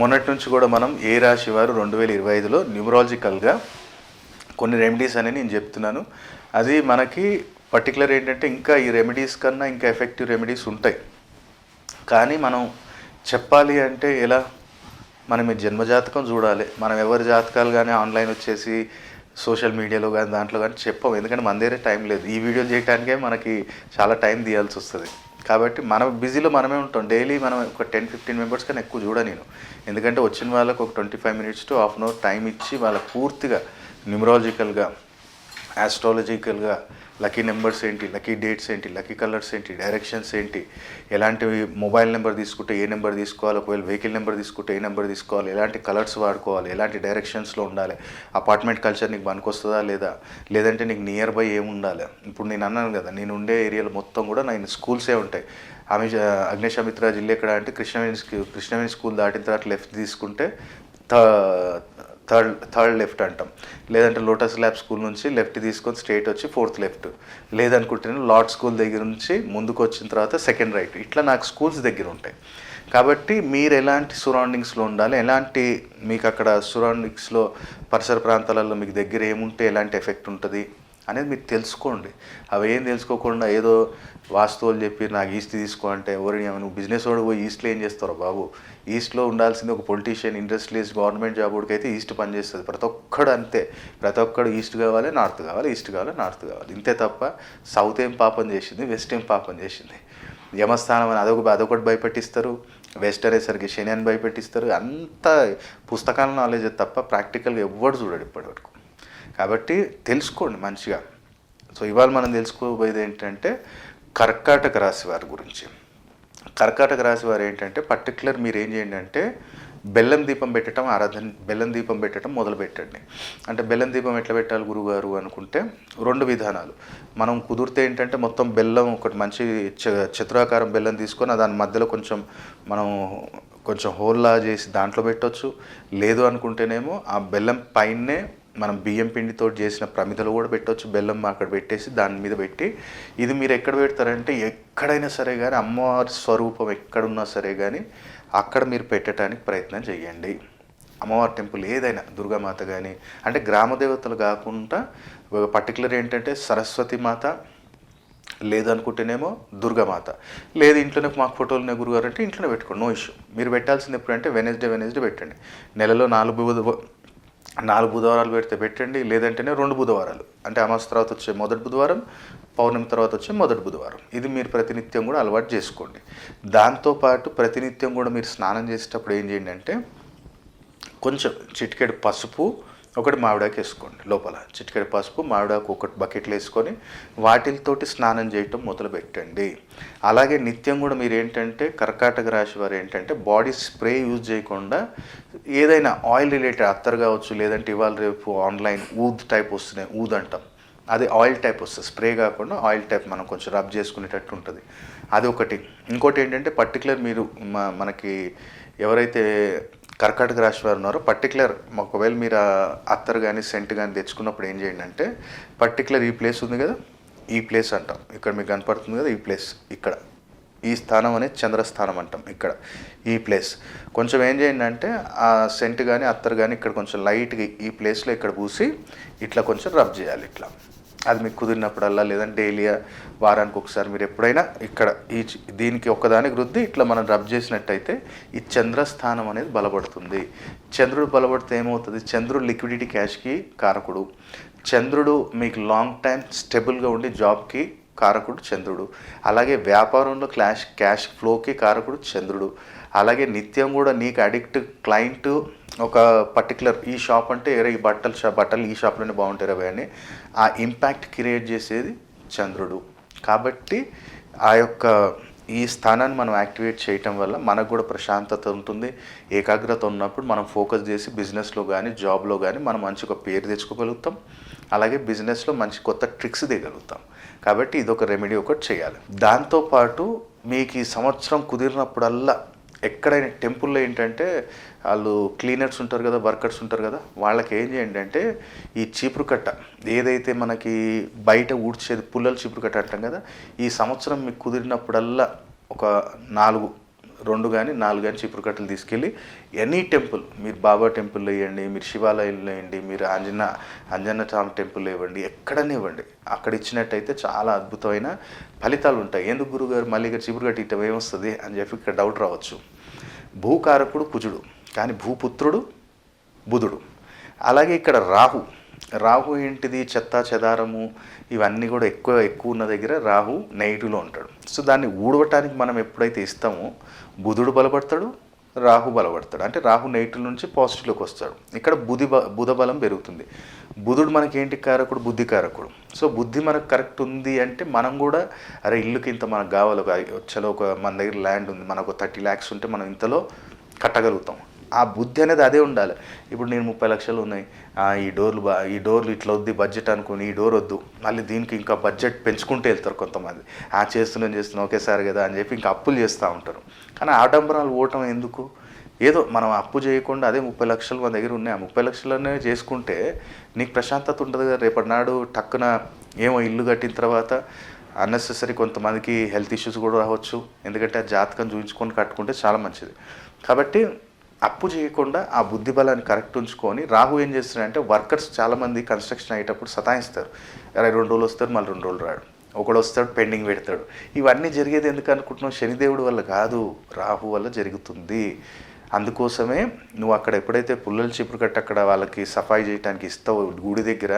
మొన్నటి నుంచి కూడా మనం ఏ రాశి వారు రెండు వేల ఇరవై ఐదులో న్యూమరాలజికల్గా కొన్ని రెమెడీస్ అని నేను చెప్తున్నాను. అది మనకి పర్టికులర్ ఏంటంటే ఇంకా ఈ రెమెడీస్ కన్నా ఇంకా ఎఫెక్టివ్ రెమెడీస్ ఉంటాయి. కానీ మనం చెప్పాలి అంటే ఎలా? మనం ఈ జన్మజాతకం చూడాలి. మనం ఎవరి జాతకాలు కానీ ఆన్లైన్ వచ్చేసి సోషల్ మీడియాలో కానీ దాంట్లో కానీ చెప్పం. ఎందుకంటే మన దగ్గర టైం లేదు. ఈ వీడియో చేయడానికే మనకి చాలా టైం తీయాల్సి వస్తుంది. కాబట్టి మన బిజీలో మనమే ఉంటాం. డైలీ మనం ఒక టెన్ ఫిఫ్టీన్ మెంబర్స్ కన్నా ఎక్కువ చూడ నేను. ఎందుకంటే వచ్చిన వాళ్ళకు ఒక twenty five minutes to half an hour time ఇచ్చి వాళ్ళకి పూర్తిగా న్యూమరాలజికల్గా ఆస్ట్రాలజికల్గా లక్కీ నెంబర్స్ ఏంటి లక్కీ డేట్స్ ఏంటి లక్కీ కలర్స్ ఏంటి డైరెక్షన్స్ ఏంటి ఎలాంటి మొబైల్ నెంబర్ తీసుకుంటే ఏ నెంబర్ తీసుకోవాలి ఒకవేళ వెహికల్ నెంబర్ తీసుకుంటే ఏ నెంబర్ తీసుకోవాలి ఎలాంటి కలర్స్ వాడుకోవాలి ఎలాంటి డైరెక్షన్స్లో ఉండాలి అపార్ట్మెంట్ కల్చర్ నీకు పనికొస్తుందా లేదా లేదంటే నీకు నియర్ బై ఏమి ఉండాలి. ఇప్పుడు నేను అన్నాను కదా నేను ఉండే ఏరియాలో మొత్తం కూడా నేను స్కూల్సే ఉంటాయి. ఆమె అగ్నేశమిత్ర జిల్లా ఎక్కడ అంటే కృష్ణవేణి స్కూల్ కృష్ణవేణి స్కూల్ దాటిన తర్వాత లెఫ్ట్ తీసుకుంటే థర్డ్ థర్డ్ లెఫ్ట్ అంటాం. లేదంటే లోటస్ ల్యాబ్ స్కూల్ నుంచి లెఫ్ట్ తీసుకొని స్ట్రేట్ వచ్చి ఫోర్త్ లెఫ్ట్. లేదనుకుంటే లార్డ్ స్కూల్ దగ్గర నుంచి ముందుకు వచ్చిన తర్వాత సెకండ్ రైట్. ఇట్లా నాకు స్కూల్స్ దగ్గర ఉంటాయి. కాబట్టి మీరు ఎలాంటి సరౌండింగ్స్లో ఉండాలి? ఎలాంటి మీకు అక్కడ సరౌండింగ్స్లో పరిసర ప్రాంతాలలో మీకు దగ్గర ఏముంటే ఎలాంటి ఎఫెక్ట్ ఉంటుంది? అనేది మీరు తెలుసుకోండి. అవి ఏం తెలుసుకోకుండా ఏదో వాస్తువులు చెప్పి నాకు ఈస్ట్ తీసుకో అంటే ఎవరిని నువ్వు బిజినెస్ వాడు పోయి ఈస్ట్లో ఏం చేస్తారో బాబు? ఈస్ట్లో ఉండాల్సింది ఒక పొలిటీషియన్ ఇండస్ట్రియలిస్ట్ గవర్నమెంట్ జాబ్ అయితే ఈస్ట్ పనిచేస్తుంది ప్రతి ఒక్కడు అంతే. ప్రతి ఒక్కడు ఈస్ట్ కావాలి నార్త్ కావాలి ఈస్ట్ కావాలి నార్త్ కావాలి. ఇంతే తప్ప సౌత్ ఏం పాపం చేసింది వెస్ట్ ఏం పాపం చేసింది. యమస్థానం అని అదొక అదొకటి భయపెట్టిస్తారు. వెస్ట్ అనేసరికి శని అని భయపెట్టిస్తారు. అంత పుస్తకాల నాలెడ్జ్ తప్ప ప్రాక్టికల్గా ఎవ్వడు చూడడు ఇప్పటివరకు. కాబట్టి తెలుసుకోండి మంచిగా. సో ఇవాళ మనం తెలుసుకోబోయేది ఏంటంటే కర్కాటక రాశి వారి గురించి. కర్కాటక రాశి వారు ఏంటంటే పర్టికులర్ మీరు ఏం చేయండి అంటే బెల్లం దీపం పెట్టడం ఆరాధన బెల్లం దీపం పెట్టడం మొదలు పెట్టండి అంటే బెల్లం దీపం ఎట్లా పెట్టాలి గురుగారు అనుకుంటే రెండు విధానాలు. మనం కుదిరితే ఏంటంటే మొత్తం బెల్లం ఒకటి మంచి చ- చతురాకారం బెల్లం తీసుకొని దాని మధ్యలో కొంచెం మనం కొంచెం హోల్లా చేసి దాంట్లో పెట్టవచ్చు లేదు అనుకుంటేనేమో ఆ బెల్లం పైనే మనం బియ్యం పిండితో చేసిన ప్రమిదలు కూడా పెట్టవచ్చు బెల్లం అక్కడ పెట్టేసి దాని మీద పెట్టి. ఇది మీరు ఎక్కడ పెడతారంటే ఎక్కడైనా సరే కానీ అమ్మవారి స్వరూపం ఎక్కడున్నా సరే కానీ అక్కడ మీరు పెట్టడానికి ప్రయత్నం చేయండి అమ్మవారి టెంపుల్ ఏదైనా దుర్గామాత కానీ అంటే గ్రామ దేవతలు కాకుండా పర్టికులర్ ఏంటంటే సరస్వతి మాత లేదనుకుంటేనేమో దుర్గామాత. లేదు ఇంట్లోనే మాకు ఫోటోలు ఉన్నాయి గురుగారు అంటే ఇంట్లోనే పెట్టుకోండి నో ఇష్యూ. మీరు పెట్టాల్సింది ఎప్పుడంటే వెనస్డే వెనస్డే పెట్టండి. నెలలో నాలుగు నాలుగు బుధవారాలు పెడితే పెట్టండి లేదంటేనే రెండు బుధవారాలు. అంటే అమాస తర్వాత వచ్చే మొదటి బుధవారం పౌర్ణమి తర్వాత వచ్చే మొదటి బుధవారం. ఇది మీరు ప్రతినిత్యం కూడా అలవాటు చేసుకోండి. దాంతోపాటు ప్రతినిత్యం కూడా మీరు స్నానం చేసేటప్పుడు ఏం చేయండి అంటే కొంచెం చిటికెడు పసుపు ఒకటి మామిడాకు వేసుకోండి లోపల. చిటికెడు పసుపు మామిడాకు ఒకటి బకెట్లు వేసుకొని వాటితోటి స్నానం చేయటం మొదలు పెట్టండి అలాగే నిత్యం కూడా మీరు ఏంటంటే కర్కాటక రాశి వారు ఏంటంటే బాడీ స్ప్రే యూజ్ చేయకుండా ఏదైనా ఆయిల్ రిలేటెడ్ అత్తర్ కావచ్చు లేదంటే ఇవాళ రేపు ఆన్లైన్ ఊద్ టైప్ వస్తున్నాయి ఊద్ అంటాం. అది ఆయిల్ టైప్ వస్తుంది. స్ప్రే కాకుండా ఆయిల్ టైప్ మనం కొంచెం రబ్ చేసుకునేటట్టు ఉంటుంది. అది ఒకటి. ఇంకోటి ఏంటంటే పర్టికులర్ మీరు మనకి ఎవరైతే కర్కాటక రాశి వారు ఉన్నారు. పర్టికులర్ ఒకవేళ మీరు అత్తరు అత్తర్ కానీ సెంట్ కానీ తెచ్చుకున్నప్పుడు ఏం చేయండి అంటే పర్టికులర్ ఈ ప్లేస్ ఉంది కదా ఈ ప్లేస్ అంటాం. ఇక్కడ మీకు కనపడుతుంది కదా ఈ ప్లేస్ ఇక్కడ. ఈ స్థానం అనేది చంద్రస్థానం అంటాం ఇక్కడ ఈ ప్లేస్ కొంచెం ఏం చేయండి అంటే ఆ సెంట్ కానీ అత్తర్ కానీ ఇక్కడ కొంచెం లైట్గా ఈ ప్లేస్లో ఇక్కడ పూసి ఇట్లా కొంచెం రబ్ చేయాలి ఇట్లా. అది మీకు కుదిరినప్పుడల్లా లేదంటే డైలీ వారానికి ఒకసారి మీరు ఎప్పుడైనా ఇక్కడ ఈ దీనికి ఒక్కదానికి వృద్ధి ఇట్లా మనం రబ్ చేసినట్టయితే ఈ చంద్రస్థానం అనేది బలపడుతుంది. చంద్రుడు బలపడితే ఏమవుతుంది? చంద్రుడు లిక్విడిటీ క్యాష్కి కారకుడు. చంద్రుడు మీకు లాంగ్ టైం స్టెబుల్గా ఉండి జాబ్కి కారకుడు చంద్రుడు. అలాగే వ్యాపారంలో క్లాష్ క్యాష్ ఫ్లోకి కారకుడు చంద్రుడు. అలాగే నిత్యం కూడా నీకు అడిక్ట్ క్లయింట్ ఒక పర్టికులర్ ఈ షాప్ అంటే ఏరే ఈ బట్టల షాప్ బట్టలు ఈ షాప్లోనే బాగుంటారు అవి అని ఆ ఇంపాక్ట్ క్రియేట్ చేసేది చంద్రుడు. కాబట్టి ఆ యొక్క ఈ స్థానాన్ని మనం యాక్టివేట్ చేయటం వల్ల మనకు కూడా ప్రశాంతత ఉంటుంది ఏకాగ్రత ఉన్నప్పుడు మనం ఫోకస్ చేసి బిజినెస్లో కానీ జాబ్లో కానీ మనం మంచి ఒక పేరు తెచ్చుకోగలుగుతాం. అలాగే బిజినెస్లో మంచి కొత్త ట్రిక్స్ దిగలుగుతాం. కాబట్టి ఇది ఒక రెమెడీ ఒకటి చేయాలి. దాంతోపాటు మీకు ఈ సంవత్సరం కుదిరినప్పుడల్లా ఎక్కడైనా టెంపుల్లో ఏంటంటే వాళ్ళు క్లీనర్స్ ఉంటారు కదా వర్కర్స్ ఉంటారు కదా వాళ్ళకి ఏం చేయండి అంటే ఈ చీపురు కట్ట ఏదైతే మనకి బయట ఊడ్చేది పుల్లలు చీపురు కట్ట అంటాం కదా ఈ సంవత్సరం మీకు కుదిరినప్పుడల్లా ఒక నాలుగు రెండు కానీ నాలుగు కానీ చీపురు కట్టలు తీసుకెళ్ళి ఎనీ టెంపుల్ మీరు బాబా టెంపుల్ వేయండి మీరు శివాలయంలో వేయండి మీరు ఆంజన అంజన్న స్వామి టెంపుల్ ఇవ్వండి ఎక్కడనే ఇవ్వండి. అక్కడ ఇచ్చినట్టయితే చాలా అద్భుతమైన ఫలితాలు ఉంటాయి. ఎందుకు గురుగారు మళ్ళీ ఇక్కడ చీపురు కట్టి ఇట్ట ఏమొస్తుంది అని చెప్పి ఇక్కడ డౌట్ రావచ్చు. భూకారకుడు కుజుడు కానీ భూపుత్రుడు బుధుడు. అలాగే ఇక్కడ రాహు. రాహు ఏంటిది? చెత్త చెదారము ఇవన్నీ కూడా ఎక్కువ ఎక్కువ ఉన్న దగ్గర రాహు నెగిటివ్లో ఉంటాడు. సో దాన్ని ఊడవటానికి మనం ఎప్పుడైతే ఇస్తామో బుధుడు బలపడతాడు రాహు బలపడతాడు. అంటే రాహు నెగిటివ్ నుంచి పాజిటివ్లోకి వస్తాడు. ఇక్కడ బుధి బ బుధ బలం పెరుగుతుంది. బుధుడు మనకి ఏంటి? కారకుడు బుద్ధి కారకుడు సో బుద్ధి మనకు కరెక్ట్ ఉంది అంటే మనం కూడా అరే ఇల్లుకి ఇంత మనకు కావాలి. ఒక చలో ఒక మన దగ్గర ల్యాండ్ ఉంది. మనకు థర్టీ ల్యాక్స్ ఉంటే మనం ఇంతలో కట్టగలుగుతాం. ఆ బుద్ధి అనేది అదే ఉండాలి. ఇప్పుడు నేను ముప్పై లక్షలు ఉన్నాయి. ఆ, ఈ డోర్లు బా ఈ డోర్లు ఇట్లా వద్దు బడ్జెట్ అనుకుని ఈ డోర్ వద్దు. మళ్ళీ దీనికి ఇంకా బడ్జెట్ పెంచుకుంటూ వెళ్తారు కొంతమంది. ఆ చేస్తున్నాం చేస్తున్నాం ఒకేసారి కదా అని చెప్పి ఇంకా అప్పులు చేస్తూ ఉంటారు. కానీ ఆడంబరాలు ఓటం ఎందుకు? ఏదో మనం అప్పు చేయకుండా అదే ముప్పై లక్షలు మన దగ్గర ఉన్నాయి. ఆ ముప్పై లక్షలనే చేసుకుంటే నీకు ప్రశాంతత ఉంటుంది కదా. రేపటి నాడు టక్కున ఏమో ఇల్లు కట్టిన తర్వాత అన్నెసెసరీ కొంతమందికి హెల్త్ ఇష్యూస్ కూడా రావచ్చు. ఎందుకంటే ఆ జాతకం చూపించుకొని కట్టుకుంటే చాలా మంచిది. కాబట్టి అప్పు చేయకుండా ఆ బుద్ధి బలాన్ని కరెక్ట్ ఉంచుకొని రాహు ఏం చేస్తున్నాడంటే వర్కర్స్ చాలామంది కన్స్ట్రక్షన్ అయ్యేటప్పుడు సతాయిస్తారు. అరే రెండు రోజులు వస్తారు మళ్ళీ రెండు రోజులు రాడు. ఒకడు వస్తాడు పెండింగ్ పెడతాడు. ఇవన్నీ జరిగేది ఎందుకు అనుకుంటున్నావు? శనిదేవుడి వల్ల కాదు రాహు వల్ల జరుగుతుంది. అందుకోసమే నువ్వు అక్కడ ఎప్పుడైతే పుల్లలు చీపురు కట్టి అక్కడ వాళ్ళకి సఫాయి చేయడానికి ఇస్తావు గుడి దగ్గర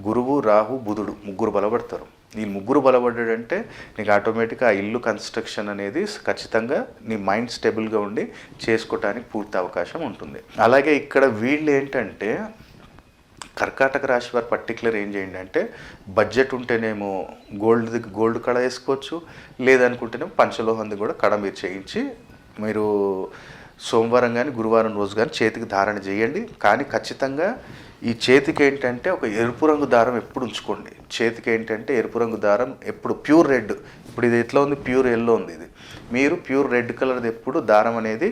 గురువు రాహు బుధుడు ముగ్గురు బలపడతారు. నీ ముగ్గురు బలపడ్డాడంటే నీకు ఆటోమేటిక్గా ఆ ఇల్లు కన్స్ట్రక్షన్ అనేది ఖచ్చితంగా నీ మైండ్ స్టేబుల్గా ఉండి చేసుకోవటానికి పూర్తి అవకాశం ఉంటుంది. అలాగే ఇక్కడ వీళ్ళు ఏంటంటే కర్కాటక రాశి వారు పర్టికులర్ ఏం చేయండి అంటే బడ్జెట్ ఉంటేనేమో గోల్డ్ గోల్డ్ కడ వేసుకోవచ్చు లేదనుకుంటేనేమో పంచలోహంది కూడా కడ మీరు చేయించి మీరు సోమవారం కానీ గురువారం రోజు కానీ చేతికి ధారణ చేయండి. కానీ ఖచ్చితంగా ఈ చేతికి ఏంటంటే ఒక ఎరుపు రంగు దారం ఎప్పుడు ఉంచుకోండి. చేతికి ఏంటంటే ఎరుపు రంగు దారం ఎప్పుడు ప్యూర్ రెడ్. ఇప్పుడు ఇది ఎట్లా ఉంది? ప్యూర్ ఎల్లో ఉంది ఇది. మీరు ప్యూర్ రెడ్ కలర్ది ఎప్పుడు దారం అనేది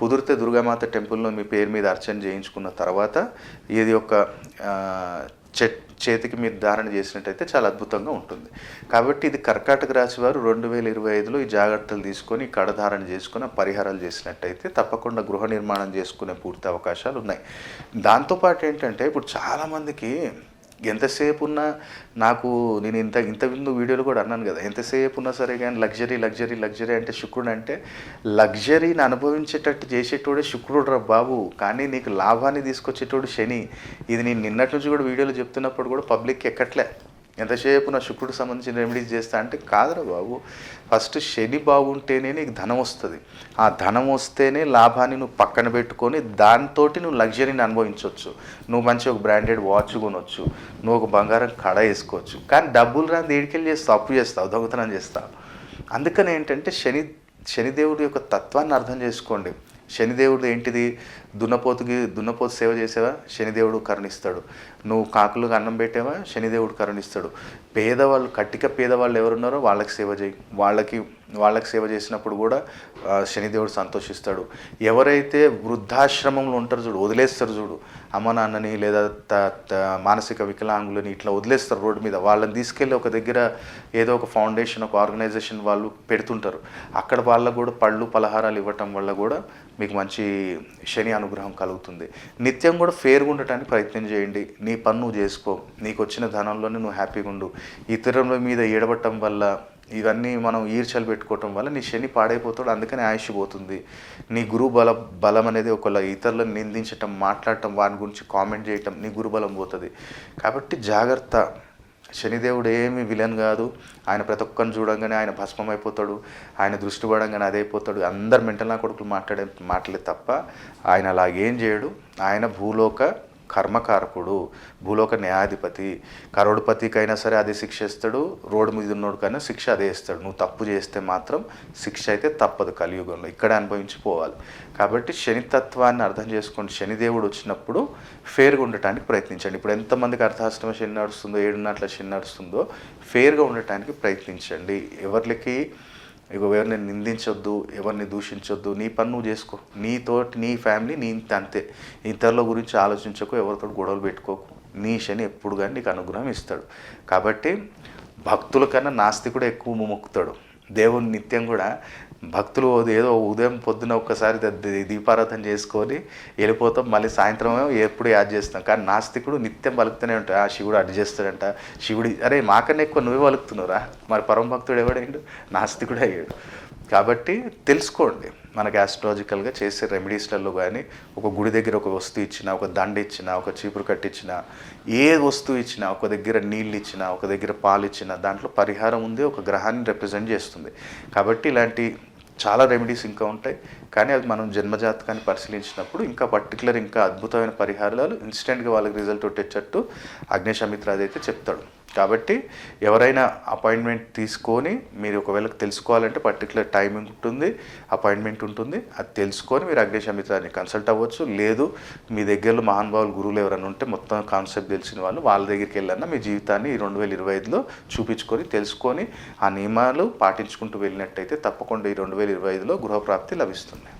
కుదిరితే దుర్గామాత టెంపుల్లో మీ పేరు మీద అర్చన చేయించుకున్న తర్వాత ఇది ఒక చేతికి మీరు ధారణ చేసినట్టయితే చాలా అద్భుతంగా ఉంటుంది. కాబట్టి ఇది కర్కాటక రాశి వారు రెండు వేల ఇరవై ఐదులో ఈ జాగ్రత్తలు తీసుకొని కడధారణ చేసుకుని పరిహారాలు చేసినట్టయితే తప్పకుండా గృహ నిర్మాణం చేసుకునే పూర్తి అవకాశాలు ఉన్నాయి. దాంతోపాటు ఏంటంటే ఇప్పుడు చాలామందికి ఎంతసేపు ఉన్నా నాకు నేను ఇంత ఇంత ముందు వీడియోలు కూడా అన్నాను కదా ఎంతసేపు ఉన్నా సరే కానీ లగ్జరీ లగ్జరీ లగ్జరీ అంటే శుక్రుడు అంటే లగ్జరీని అనుభవించేటట్టు చేసేటోడే శుక్రుడు రా బాబు. కానీ నీకు లాభాన్ని తీసుకొచ్చేటోడు శని. ఇది నేను నిన్నటి నుంచి కూడా వీడియోలో చెప్తున్నప్పుడు కూడా పబ్లిక్కి ఎక్కట్లే. ఎంతసేపు నా శుక్రుడికి సంబంధించిన రెమెడీస్ చేస్తా అంటే కాదురా బాబు ఫస్ట్ శని బాగుంటేనే నీకు ధనం వస్తుంది. ఆ ధనం వస్తేనే లాభాన్ని నువ్వు పక్కన పెట్టుకొని దాంతో నువ్వు లగ్జరీని అనుభవించవచ్చు నువ్వు మంచి ఒక బ్రాండెడ్ వాచ్ కొనవచ్చు నువ్వు ఒక బంగారం కడ వేసుకోవచ్చు. కానీ డబ్బులు రాని ఏడికెళ్ళి చేస్తావు? అప్పు చేస్తావు? దొంగతనం చేస్తావు? అందుకని ఏంటంటే శని శనిదేవుడి యొక్క తత్వాన్ని అర్థం చేసుకోండి. శనిదేవుడు ఏంటిది? దున్నపోతుకి దున్నపోతు సేవ చేసేవా? శనిదేవుడు కరుణిస్తాడు. నువ్వు కాకులకు అన్నం పెట్టేవా? శనిదేవుడు కరుణిస్తాడు. పేదవాళ్ళు కట్టిక పేదవాళ్ళు ఎవరున్నారో వాళ్ళకి సేవ చేయి. వాళ్ళకి వాళ్ళకి సేవ చేసినప్పుడు కూడా శనిదేవుడు సంతోషిస్తాడు. ఎవరైతే వృద్ధాశ్రమంలో ఉంటారు చూడు వదిలేస్తారు చూడు. అమ్మ నాన్నని లేదా త- త- మానసిక వికలాంగులని ఇట్లా వదిలేస్తారు రోడ్డు మీద. వాళ్ళని తీసుకెళ్ళి ఒక దగ్గర ఏదో ఒక ఫౌండేషన్ ఒక ఆర్గనైజేషన్ వాళ్ళు పెడుతుంటారు. అక్కడ వాళ్ళకు కూడా పళ్ళు పలహారాలు ఇవ్వటం వల్ల కూడా మీకు మంచి శని అనుగ్రహం కలుగుతుంది. నిత్యం కూడా ఫేర్గా ఉండటానికి ప్రయత్నం చేయండి. నీ పని నువ్వు చేసుకో. నీకు వచ్చిన ధనంలోనే నువ్వు హ్యాపీగా ఉండు. ఇతరుల మీద ఏడబట్టడం వల్ల ఇవన్నీ మనం ఈర్చలు పెట్టుకోవటం వల్ల నీ శని పాడైపోతాడు. అందుకని ఆయుష్ పోతుంది. నీ గురు బల బలం అనేది ఒకళ్ళ ఇతరులను నిందించటం మాట్లాడటం వాని గురించి కామెంట్ చేయటం నీ గురుబలం పోతుంది. కాబట్టి జాగ్రత్త. శనిదేవుడు ఏమి విలన్ కాదు. ఆయన ప్రతి ఒక్కరిని చూడంగానే ఆయన భస్మం అయిపోతాడు ఆయన దృష్టి పడంగానే అదే అయిపోతాడు. అందరు మెంటల్ నా కొడుకులు మాట్లాడే మాటలే తప్ప ఆయన అలాగేం చేయడు. ఆయన భూలోక కర్మకారకుడు భూలోక న్యాయాధిపతి. కరోడుపతికైనా సరే అదే శిక్ష ఇస్తాడు రోడ్డు మీద ఉన్నోడికైనా శిక్ష అదే ఇస్తాడు. నువ్వు తప్పు చేస్తే మాత్రం శిక్ష అయితే తప్పదు కలియుగంలో. ఇక్కడే అనుభవించిపోవాలి. కాబట్టి శనితత్వాన్ని అర్థం చేసుకోండి శనిదేవుడు వచ్చినప్పుడు ఫేర్గా ఉండటానికి ప్రయత్నించండి. ఇప్పుడు ఎంతమందికి అర్ధాష్టమ శని నడుస్తుందో ఏడున్నట్ల శని నడుస్తుందో ఫేర్గా ఉండటానికి ప్రయత్నించండి. ఎవరికి ఇక ఎవరిని నిందించొద్దు ఎవరిని దూషించొద్దు నీ పని నువ్వు చేసుకో. నీతోటి నీ ఫ్యామిలీ నీ ఇంత అంతే. ఇతరుల గురించి ఆలోచించకు ఎవరితో గొడవలు పెట్టుకోకు. నీ శని ఎప్పుడు కానీ నీకు అనుగ్రహం ఇస్తాడు. కాబట్టి భక్తుల కన్నా నాస్తికుడు ఎక్కువ మొక్కుతాడు. దేవుని నిత్యం కూడా భక్తులు ఏదో ఉదయం పొద్దున ఒక్కసారి దీపారాధన చేసుకొని వెళ్ళిపోతాం. మళ్ళీ సాయంత్రం ఎప్పుడు యాద్ చేస్తాం కానీ నాస్తికుడు నిత్యం పలుకుతూనే ఉంటాడు. ఆ శివుడు అడ్డు చేస్తాడంట. శివుడి అరే మాకన్నా ఎక్కువ నువ్వే పలుకుతున్నారా మరి పరమ భక్తుడు ఎవడయ్యాడు నాస్తికుడు అయ్యాడు. కాబట్టి తెలుసుకోండి. మనకి ఆస్ట్రాలజికల్గా చేసే రెమెడీస్లలో కానీ ఒక గుడి దగ్గర ఒక వస్తువు ఇచ్చినా ఒక దండ ఇచ్చినా ఒక చీపురు కట్టించినా ఏ వస్తువు ఇచ్చినా ఒక దగ్గర నీళ్ళు ఇచ్చినా ఒక దగ్గర పాలు ఇచ్చినా దాంట్లో పరిహారం ఉంది ఒక గ్రహాన్ని రిప్రజెంట్ చేస్తుంది. కాబట్టి ఇలాంటి చాలా రెమెడీస్ ఇంకా ఉంటాయి. కానీ అది మనం జన్మజాతకాన్ని పరిశీలించినప్పుడు ఇంకా పర్టికులర్ ఇంకా అద్భుతమైన పరిహారాలు ఇన్స్టెంట్గా వాళ్ళకి రిజల్ట్ వచ్చేటట్టు అగ్నేశమిత్ర అయితే చెప్తాడు. కాబట్టి ఎవరైనా అపాయింట్మెంట్ తీసుకొని మీరు ఒకవేళ తెలుసుకోవాలంటే పర్టికులర్ టైమింగ్ ఉంటుంది అపాయింట్మెంట్ ఉంటుంది అది తెలుసుకొని మీరు అగ్నేశమిత్రాన్ని కన్సల్ట్ అవ్వచ్చు. లేదు మీ దగ్గరలో మహానుభావులు గురువులు ఎవరైనా ఉంటే మొత్తం కాన్సెప్ట్ తెలిసిన వాళ్ళు వాళ్ళ దగ్గరికి వెళ్ళన్నా మీ జీవితాన్ని ఈ రెండు వేల ఇరవై ఐదులో చూపించుకొని తెలుసుకొని ఆ నియమాలు పాటించుకుంటూ వెళ్ళినట్టయితే తప్పకుండా ఈ రెండు వేల ఇరవై ఐదులో గృహప్రాప్తి లభిస్తుంది.